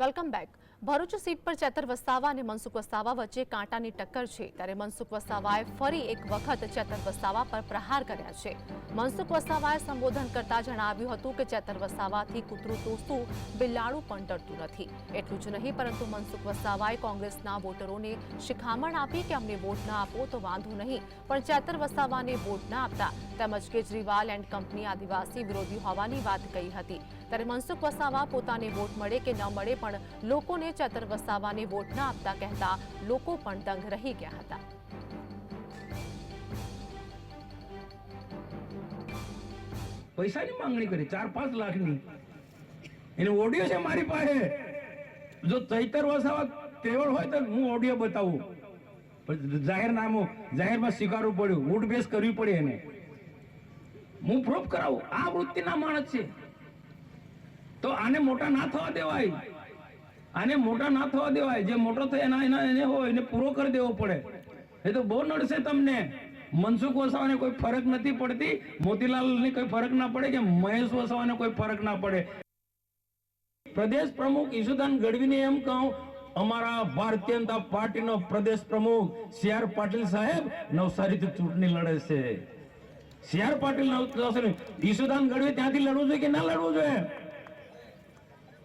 Welcome back. Bharuch seat પર ચેતર વસાવા અને મનસુખ વસાવા વચ્ચે કાંટાની ટક્કર છે. ત્યારે મનસુખ વસાવાએ ફરી એક વખત ચેતર વસાવા પર પ્રહાર કર્યા છે. મનસુખ વસાવાએ સંબોધન કરતા જણાવ્યું હતું કે ચેતર વસાવાથી કૂતરું તોસતું બિલાડું પણ ડરતું નથી. એટલું જ નહીં, પરંતુ મનસુખ વસાવાએ કોંગ્રેસના વોટરોને શિખામણ આપી કે અમને વોટ ના આપો તો વાંધો નહીં. પણ ચેતર વસાવાને વોટ ના આપતા તેમજ કેજરીવાલ એન્ડ કંપની આદિવાસી વિરોધી હોવાની વાત કહી હતી. ત્યારે મનસુખ વસાવા પોતાને વોટ મળે કે ન મળે પણ લોકોને ચેતર વસાવાને વોટ ન આપતા કહેતા લોકો પણ દંગ રહી ગયા હતા. પૈસાની માંગણી કરી, ચાર પાંચ લાખની. એનો ઓડિયો છે મારી પાસે. જો ચૈતર વસાવા તેવડ હોય તો હું ઓડિયો બતાવું. પણ જાહેરનામું, જાહેરમાં સ્વીકારવું પડ્યું. વોટ બેસ કરવી પડે એને. હું પ્રૂફ કરાવું. આ વૃત્તિના માણસ છે. તો આને મોટા ના થવા દેવાય. આને મોટા ના થવા દેવાય. જે મોટો થાય એના એના એને હોય, એને પૂરો કરી દેવો પડે. એ તો બહુ નડશે તમને. મનસુખ વસાવાને કોઈ ફરક નથી પડતી. મોતીલાલ ને કોઈ ફરક ના પડે કે મહેશ વસાવાને કોઈ ફરક ના પડે. પ્રદેશ પ્રમુખ ઈશુદાન ગઢવીને એમ કહું, અમારા ભારતીય જનતા પાર્ટીનો પ્રદેશ પ્રમુખ સી આર પાટીલ સાહેબ નવસારીથી ચૂંટણી લડે છે. સી આર પાટીલ ઈસુદાન ગઢવી ત્યાંથી લડવું જોઈએ કે ના લડવું જોઈએ?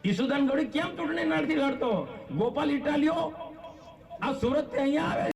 ઈસુદાન ગઢવી કેમ ચૂંટણી નથી લડતો? ગોપાલ ઇટાલિયો, આ સુરતથી અહીંયા આવે